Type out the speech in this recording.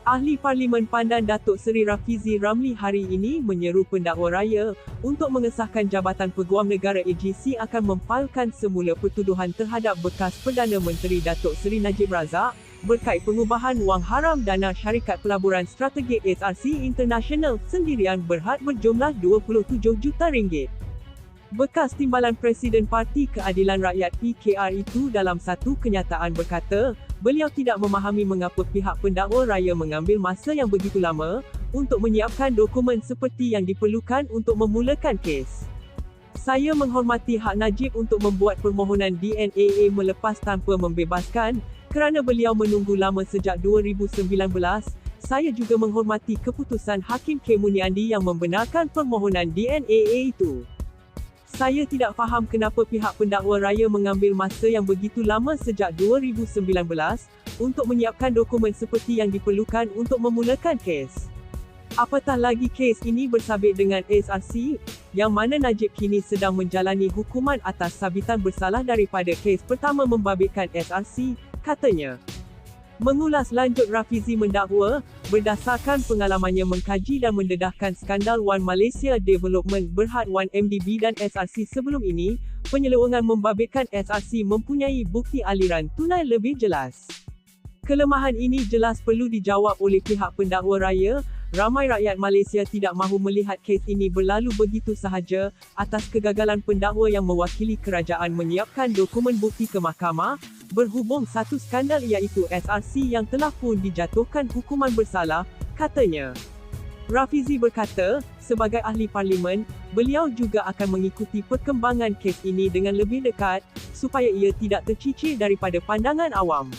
Ahli Parlimen Pandan Datuk Seri Rafizi Ramli hari ini menyeru pendakwa raya untuk mengesahkan Jabatan Peguam Negara AGC akan memfailkan semula pertuduhan terhadap bekas Perdana Menteri Datuk Seri Najib Razak berkait pengubahan wang haram dana syarikat pelaburan strategik SRC International sendirian berhad berjumlah 27 juta ringgit. Bekas Timbalan Presiden Parti Keadilan Rakyat PKR itu dalam satu kenyataan berkata, beliau tidak memahami mengapa pihak pendakwa raya mengambil masa yang begitu lama untuk menyiapkan dokumen seperti yang diperlukan untuk memulakan kes. Saya menghormati hak Najib untuk membuat permohonan DNAA melepas tanpa membebaskan kerana beliau menunggu lama sejak 2019. Saya juga menghormati keputusan Hakim K. Muniandi yang membenarkan permohonan DNAA itu. Saya tidak faham kenapa pihak pendakwa raya mengambil masa yang begitu lama sejak 2019 untuk menyiapkan dokumen seperti yang diperlukan untuk memulakan kes. Apatah lagi kes ini bersabit dengan SRC, yang mana Najib kini sedang menjalani hukuman atas sabitan bersalah daripada kes pertama membabitkan SRC, katanya. Mengulas lanjut Rafizi mendakwa, berdasarkan pengalamannya mengkaji dan mendedahkan skandal One Malaysia Development berhad One MDB dan SRC sebelum ini, penyelewengan membabitkan SRC mempunyai bukti aliran tunai lebih jelas. Kelemahan ini jelas perlu dijawab oleh pihak pendakwa raya, ramai rakyat Malaysia tidak mahu melihat kes ini berlalu begitu sahaja, atas kegagalan pendakwa yang mewakili kerajaan menyiapkan dokumen bukti ke mahkamah, berhubung satu skandal iaitu SRC yang telah pun dijatuhkan hukuman bersalah, katanya. Rafizi berkata, sebagai ahli parlimen, beliau juga akan mengikuti perkembangan kes ini dengan lebih dekat, supaya ia tidak tercicir daripada pandangan awam.